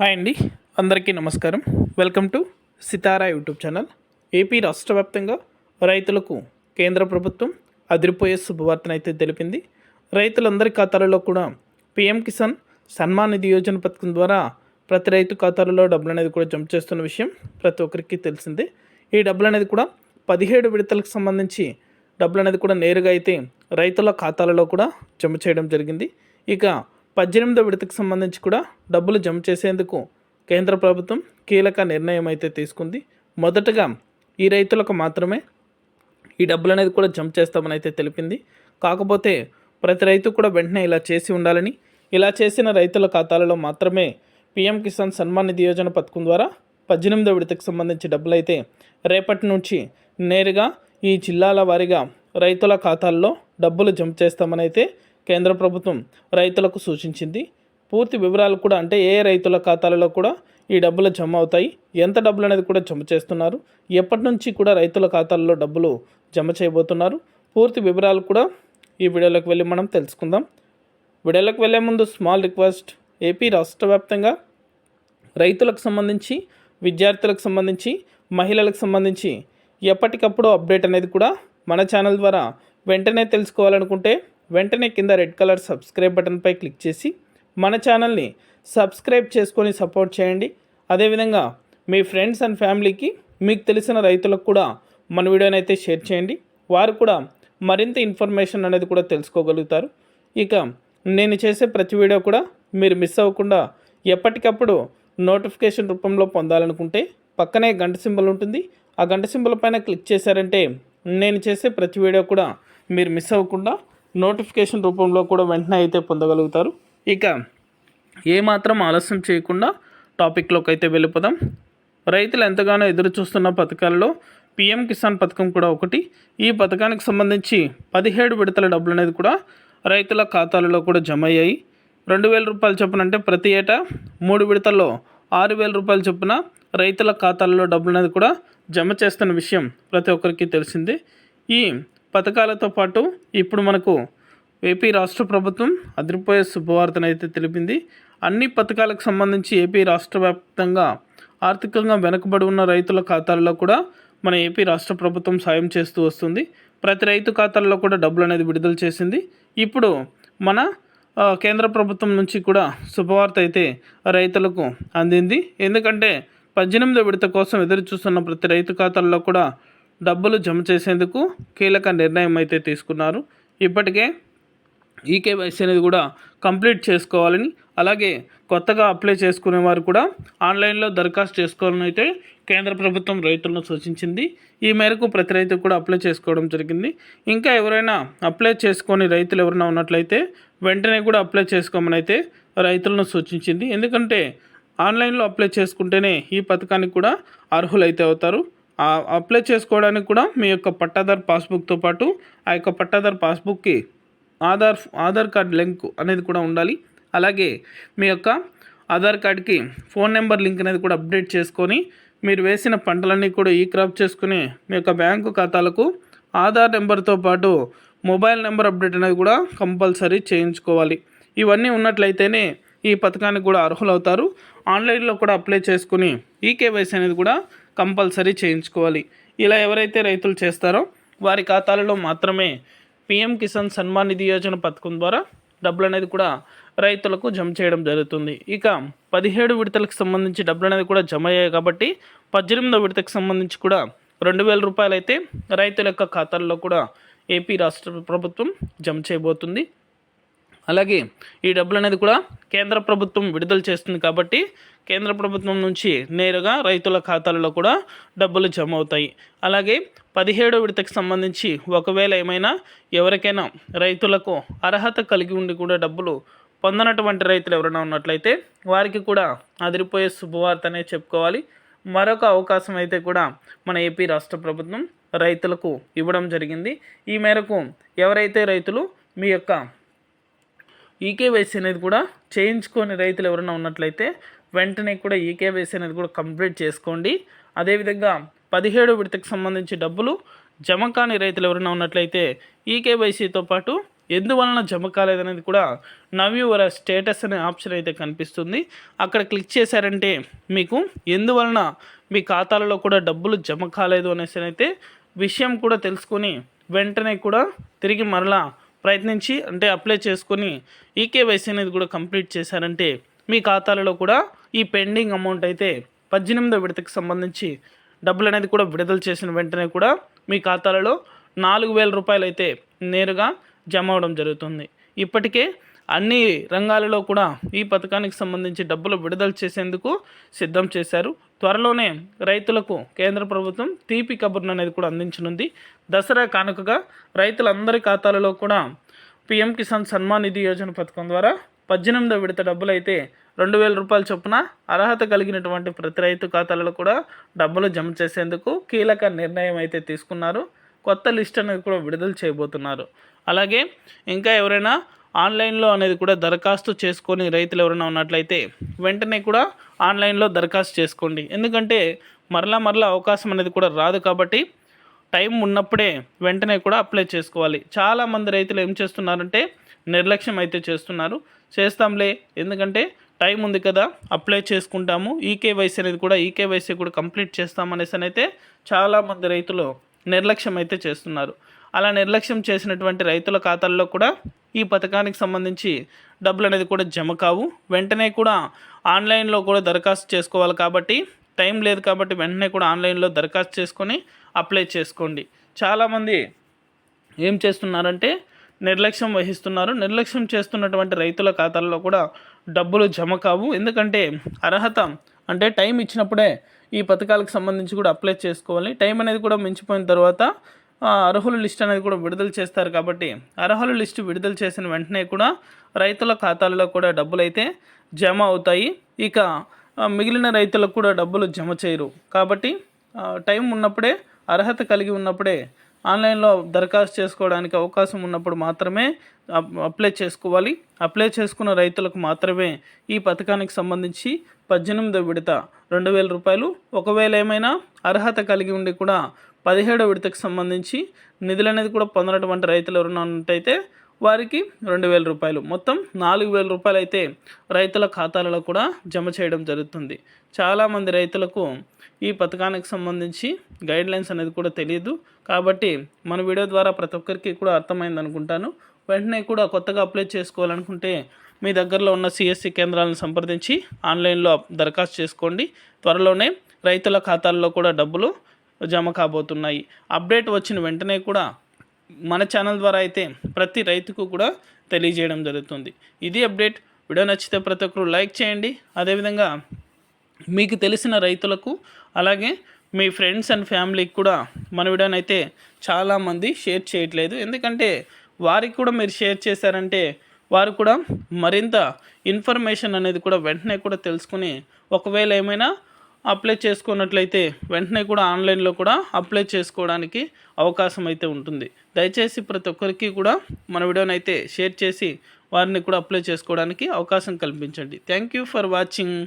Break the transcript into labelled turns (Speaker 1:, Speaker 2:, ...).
Speaker 1: Hi అండి. అందరికీ నమస్కారం. Welcome to Sitara YouTube channel. AP రాష్ట్ర వ్యాప్తంగా రైతులకు కేంద్ర ప్రభుత్వం అదిరిపోయే శుభవార్తనైతే తెలిపింది. రైతులందరి ఖాతాలలో కూడా పిఎం కిసాన్ సన్మాన్ నిధి యోజన పథకం ద్వారా ప్రతి రైతు ఖాతాలలో డబ్బులు అనేది కూడా జమ చేస్తున్న విషయం ప్రతి ఒక్కరికి తెలిసిందే. ఈ డబ్బులు అనేది కూడా పదిహేడు విడతలకు సంబంధించి డబ్బులు అనేది కూడా నేరుగా అయితే రైతుల ఖాతాలలో కూడా జమ చేయడం జరిగింది. ఇక పద్దెనిమిదో విడతకు సంబంధించి కూడా డబ్బులు జమ చేసేందుకు కేంద్ర ప్రభుత్వం కీలక నిర్ణయం అయితే తీసుకుంది. మొదటగా ఈ రైతులకు మాత్రమే ఈ డబ్బులు అనేది కూడా జమ చేస్తామని అయితే తెలిపింది. కాకపోతే ప్రతి రైతు కూడా వెంటనే ఇలా చేసి ఉండాలని ఇలా చేసిన రైతుల ఖాతాలలో మాత్రమే పీఎం కిసాన్ సన్మాన్ నిధి యోజన పథకం ద్వారా పద్దెనిమిదో విడతకు సంబంధించి డబ్బులు అయితే రేపటి నుంచి నేరుగా ఈ జిల్లాల వారీగా రైతుల ఖాతాల్లో డబ్బులు జమ చేస్తామని అయితే కేంద్ర ప్రభుత్వం రైతులకు సూచించింది. పూర్తి వివరాలు కూడా అంటే ఏ రైతుల ఖాతాలలో కూడా ఈ డబ్బులు జమ అవుతాయి ఎంత డబ్బులు అనేది కూడా జమ చేస్తున్నారు ఎప్పటి నుంచి కూడా రైతుల ఖాతాల్లో డబ్బులు జమ చేయబోతున్నారు పూర్తి వివరాలు కూడా ఈ వీడియోలోకి వెళ్ళి మనం తెలుసుకుందాం. వీడియోలోకి వెళ్ళే ముందు స్మాల్ రిక్వెస్ట్ ఏపీ రాష్ట్ర వ్యాప్తంగా రైతులకు సంబంధించి విద్యార్థులకు సంబంధించి మహిళలకు సంబంధించి ఎప్పటికప్పుడు అప్డేట్ అనేది కూడా మన ఛానల్ ద్వారా వెంటనే తెలుసుకోవాలనుకుంటే వెంటనే కింద రెడ్ కలర్ సబ్స్క్రైబ్ బటన్పై క్లిక్ చేసి మన ఛానల్ని సబ్స్క్రైబ్ చేసుకొని సపోర్ట్ చేయండి. అదేవిధంగా మీ ఫ్రెండ్స్ అండ్ ఫ్యామిలీకి మీకు తెలిసిన రైతులకు కూడా మన వీడియోని అయితే షేర్ చేయండి. వారు కూడా మరింత ఇన్ఫర్మేషన్ అనేది కూడా తెలుసుకోగలుగుతారు. ఇక నేను చేసే ప్రతి వీడియో కూడా మీరు మిస్ అవ్వకుండా ఎప్పటికప్పుడు నోటిఫికేషన్ రూపంలో పొందాలనుకుంటే పక్కనే గంట సింబల్ ఉంటుంది. ఆ గంట సింబల్ పైన క్లిక్ చేశారంటే నేను చేసే ప్రతి వీడియో కూడా మీరు మిస్ అవ్వకుండా నోటిఫికేషన్ రూపంలో కూడా వెంటనే అయితే పొందగలుగుతారు. ఇక ఏమాత్రం ఆలస్యం చేయకుండా టాపిక్లోకి అయితే వెళ్ళిపోదాం. రైతులు ఎంతగానో ఎదురు చూస్తున్న పథకాలలో పిఎం కిసాన్ పథకం కూడా ఒకటి. ఈ పథకానికి సంబంధించి పదిహేడు విడతల డబ్బులు అనేది కూడా రైతుల ఖాతాలలో కూడా జమ అయ్యాయి. రెండు వేల రూపాయలు చొప్పున అంటే ప్రతి ఏటా మూడు విడతల్లో ఆరు వేల రూపాయలు చొప్పున రైతుల ఖాతాలలో డబ్బులు అనేది కూడా జమ చేస్తున్న విషయం ప్రతి ఒక్కరికి తెలిసింది. ఈ పథకాలతో పాటు ఇప్పుడు మనకు ఏపీ రాష్ట్ర ప్రభుత్వం అదిరిపోయే శుభవార్తనైతే తెలిపింది. అన్ని పథకాలకు సంబంధించి ఏపీ రాష్ట్ర వ్యాప్తంగా ఆర్థికంగా వెనుకబడి ఉన్న రైతుల ఖాతాల్లో కూడా మన ఏపీ రాష్ట్ర ప్రభుత్వం సాయం చేస్తూ వస్తుంది. ప్రతి రైతు ఖాతాల్లో కూడా డబ్బులు అనేది విడుదల చేసింది. ఇప్పుడు మన కేంద్ర ప్రభుత్వం నుంచి కూడా శుభవార్త అయితే రైతులకు అందింది. ఎందుకంటే పద్దెనిమిదో విడత కోసం ఎదురు చూస్తున్న ప్రతి రైతు ఖాతాల్లో కూడా డబ్బులు జమ చేసేందుకు కీలక నిర్ణయం అయితే తీసుకున్నారు. ఇప్పటికే ఈకేవైసీ అనేది కూడా కంప్లీట్ చేసుకోవాలని అలాగే కొత్తగా అప్లై చేసుకునే వారు కూడా ఆన్లైన్లో దరఖాస్తు చేసుకోవాలని అయితే కేంద్ర ప్రభుత్వం రైతులను సూచించింది. ఈ మేరకు ప్రతి రైతు కూడా అప్లై చేసుకోవడం జరిగింది. ఇంకా ఎవరైనా అప్లై చేసుకొని రైతులు ఎవరైనా ఉన్నట్లయితే వెంటనే కూడా అప్లై చేసుకోమని అయితే రైతులను సూచించింది. ఎందుకంటే ఆన్లైన్లో అప్లై చేసుకుంటేనే ఈ పథకానికి కూడా అర్హులైతే అవుతారు. అప్లై చేసుకోవడానికి కూడా మీ యొక్క పట్టాదారు పాస్బుక్తో పాటు ఆ యొక్క పట్టాదారు పాస్బుక్కి ఆధార్ ఆధార్ కార్డ్ లింక్ అనేది కూడా ఉండాలి. అలాగే మీ యొక్క ఆధార్ కార్డ్కి ఫోన్ నెంబర్ లింక్ అనేది కూడా అప్డేట్ చేసుకొని మీరు వేసిన పంటలన్నీ కూడా ఈ క్రాప్ చేసుకుని మీ యొక్క బ్యాంకు ఖాతాలకు ఆధార్ నెంబర్తో పాటు మొబైల్ నెంబర్ అప్డేట్ అనేది కూడా కంపల్సరీ చేయించుకోవాలి. ఇవన్నీ ఉన్నట్లయితేనే ఈ పథకానికి కూడా అర్హులవుతారు. ఆన్లైన్లో కూడా అప్లై చేసుకుని ఈ కేవైసీ అనేది కూడా కంపల్సరీ చేయించుకోవాలి. ఇలా ఎవరైతే రైతులు చేస్తారో వారి ఖాతాలలో మాత్రమే పిఎం కిసాన్ సన్మాన్ నిధి యోజన పథకం ద్వారా డబ్బులు అనేది కూడా రైతులకు జమ చేయడం జరుగుతుంది. ఇక పదిహేడు విడతలకు సంబంధించి డబ్బులు అనేది కూడా జమ అయ్యాయి కాబట్టి పద్దెనిమిదో విడతకు సంబంధించి కూడా రెండు వేల రూపాయలు అయితే రైతుల యొక్క ఖాతాల్లో కూడా ఏపీ రాష్ట్ర ప్రభుత్వం జమ చేయబోతుంది. అలాగే ఈ డబ్బులు అనేది కూడా కేంద్ర ప్రభుత్వం విడుదల చేస్తుంది కాబట్టి కేంద్ర ప్రభుత్వం నుంచి నేరుగా రైతుల ఖాతాలలో కూడా డబ్బులు జమ అవుతాయి. అలాగే పదిహేడో విడతకు సంబంధించి ఒకవేళ ఏమైనా ఎవరికైనా రైతులకు అర్హత కలిగి ఉండి కూడా డబ్బులు పొందనటువంటి రైతులు ఎవరైనా ఉన్నట్లయితే వారికి కూడా అదిరిపోయే శుభవార్త అనే చెప్పుకోవాలి. మరొక అవకాశం అయితే కూడా మన ఏపీ రాష్ట్ర ప్రభుత్వం రైతులకు ఇవ్వడం జరిగింది. ఈ మేరకు ఎవరైతే రైతులు మీ యొక్క ఈకేవైసీ అనేది కూడా చేయించుకొని రైతులు ఎవరైనా ఉన్నట్లయితే వెంటనే కూడా ఈకేవైసీ అనేది కూడా కంప్లీట్ చేసుకోండి. అదేవిధంగా పదిహేడు విడతకు సంబంధించి డబ్బులు జమ కాని రైతులు ఎవరైనా ఉన్నట్లయితే ఈకేవైసీతో పాటు ఎందువలన జమ కాలేదనేది కూడా నవ్ యువర్ స్టేటస్ అనే ఆప్షన్ అయితే కనిపిస్తుంది. అక్కడ క్లిక్ చేశారంటే మీకు ఎందువలన మీ ఖాతాలలో కూడా డబ్బులు జమ కాలేదు అనేసి అయితే విషయం కూడా తెలుసుకొని వెంటనే కూడా తిరిగి మరలా ప్రయత్నించి అంటే అప్లై చేసుకొని ఈకేవైసీ అనేది కూడా కంప్లీట్ చేశారంటే మీ ఖాతాలలో కూడా ఈ పెండింగ్ అమౌంట్ అయితే పద్దెనిమిదో విడతకి సంబంధించి డబ్బులు అనేది కూడా విడుదల చేసిన వెంటనే కూడా మీ ఖాతాలలో నాలుగు వేల రూపాయలు అయితే నేరుగా జమ అవడం జరుగుతుంది. ఇప్పటికే అన్ని రంగాలలో కూడా ఈ పథకానికి సంబంధించి డబ్బులు విడుదల చేసేందుకు సిద్ధం చేశారు. త్వరలోనే రైతులకు కేంద్ర ప్రభుత్వం తీపి కబుర్ను అనేది కూడా అందించనుంది. దసరా కానుకగా రైతులందరి ఖాతాలలో కూడా పిఎం కిసాన్ సన్మాన్ నిధి యోజన పథకం ద్వారా పద్దెనిమిదో విడత డబ్బులు అయితే రెండు వేల రూపాయల చొప్పున అర్హత కలిగినటువంటి ప్రతి రైతు ఖాతాలలో కూడా డబ్బులు జమ చేసేందుకు కీలక నిర్ణయం అయితే తీసుకున్నారు. కొత్త లిస్ట్ అనేది కూడా విడుదల చేయబోతున్నారు. అలాగే ఇంకా ఎవరైనా ఆన్లైన్లో అనేది కూడా దరఖాస్తు చేసుకొని రైతులు ఎవరైనా ఉన్నట్లయితే వెంటనే కూడా ఆన్లైన్లో దరఖాస్తు చేసుకోండి. ఎందుకంటే మరలా మరలా అవకాశం అనేది కూడా రాదు కాబట్టి టైం ఉన్నప్పుడే వెంటనే కూడా అప్లై చేసుకోవాలి. చాలామంది రైతులు ఏం చేస్తున్నారంటే నిర్లక్ష్యం అయితే చేస్తున్నారు. చేస్తాంలే ఎందుకంటే టైం ఉంది కదా అప్లై చేసుకుంటాము. ఈకేవైసీ అనేది కూడా ఈకేవైసీ కూడా కంప్లీట్ చేస్తామనేసి అయితే చాలామంది రైతులు నిర్లక్ష్యం అయితే చేస్తున్నారు. అలా నిర్లక్ష్యం చేసినటువంటి రైతుల ఖాతాల్లో కూడా ఈ పథకానికి సంబంధించి డబ్బులు అనేది కూడా జమ కావు. వెంటనే కూడా ఆన్లైన్లో కూడా దరఖాస్తు చేసుకోవాలి కాబట్టి టైం లేదు కాబట్టి వెంటనే కూడా ఆన్లైన్లో దరఖాస్తు చేసుకొని అప్లై చేసుకోండి. చాలామంది ఏం చేస్తున్నారంటే నిర్లక్ష్యం వహిస్తున్నారు. నిర్లక్ష్యం చేస్తున్నటువంటి రైతుల ఖాతాల్లో కూడా డబ్బులు జమ కావు. ఎందుకంటే అర్హత అంటే టైం ఇచ్చినప్పుడే ఈ పథకాలకు సంబంధించి కూడా అప్లై చేసుకోవాలి. టైం అనేది కూడా మించిపోయిన తర్వాత అర్హుల లిస్ట్ అనేది కూడా విడుదల చేస్తారు కాబట్టి అర్హుల లిస్టు విడుదల చేసిన వెంటనే కూడా రైతుల ఖాతాల్లో కూడా డబ్బులు అయితే జమ అవుతాయి. ఇక మిగిలిన రైతులకు కూడా డబ్బులు జమ చేయరు. కాబట్టి టైం ఉన్నప్పుడే అర్హత కలిగి ఉన్నప్పుడే ఆన్లైన్లో దరఖాస్తు చేసుకోవడానికి అవకాశం ఉన్నప్పుడు మాత్రమే అప్లై చేసుకోవాలి. అప్లై చేసుకున్న రైతులకు మాత్రమే ఈ పథకానికి సంబంధించి పద్దెనిమిదో విడత రెండు వేల రూపాయలు ఒకవేళ ఏమైనా అర్హత కలిగి ఉండి కూడా పదిహేడో విడతకు సంబంధించి నిధులు అనేది కూడా పొందనటువంటి రైతులు ఎవరైనా ఉన్నట్టయితే వారికి రెండు వేల రూపాయలు. మొత్తం నాలుగు వేల రూపాయలు అయితే రైతుల ఖాతాలలో కూడా జమ చేయడం జరుగుతుంది. చాలామంది రైతులకు ఈ పథకానికి సంబంధించి గైడ్లైన్స్ అనేది కూడా తెలియదు. కాబట్టి మన వీడియో ద్వారా ప్రతి ఒక్కరికి కూడా అర్థమైంది అనుకుంటాను. వెంటనే కూడా కొత్తగా అప్లై చేసుకోవాలనుకుంటే మీ దగ్గరలో ఉన్న సిఎస్సి కేంద్రాలను సంప్రదించి ఆన్లైన్లో దరఖాస్తు చేసుకోండి. త్వరలోనే రైతుల ఖాతాల్లో కూడా డబ్బులు జమ కాబోతున్నాయి. అప్డేట్ వచ్చిన వెంటనే కూడా మన ఛానల్ ద్వారా అయితే ప్రతి రైతుకు కూడా తెలియజేయడం జరుగుతుంది. ఇది అప్డేట్ వీడియో నచ్చితే ప్రతి ఒక్కరు లైక్ చేయండి. అదేవిధంగా మీకు తెలిసిన రైతులకు అలాగే మీ ఫ్రెండ్స్ అండ్ ఫ్యామిలీకి కూడా మన వీడియోనైతే చాలామంది షేర్ చేయట్లేదు. ఎందుకంటే వారికి కూడా మీరు షేర్ చేశారంటే వారు కూడా మరింత ఇన్ఫర్మేషన్ అనేది కూడా వెంటనే కూడా తెలుసుకుని ఒకవేళ ఏమైనా అప్లై చేసుకున్నట్లయితే వెంటనే కూడా ఆన్లైన్లో కూడా అప్లై చేసుకోవడానికి అవకాశం అయితే ఉంటుంది. దయచేసి ప్రతి ఒక్కరికి కూడా మన వీడియోని అయితే షేర్ చేసి వారిని కూడా అప్లై చేసుకోవడానికి అవకాశం కల్పించండి. Thank you for watching.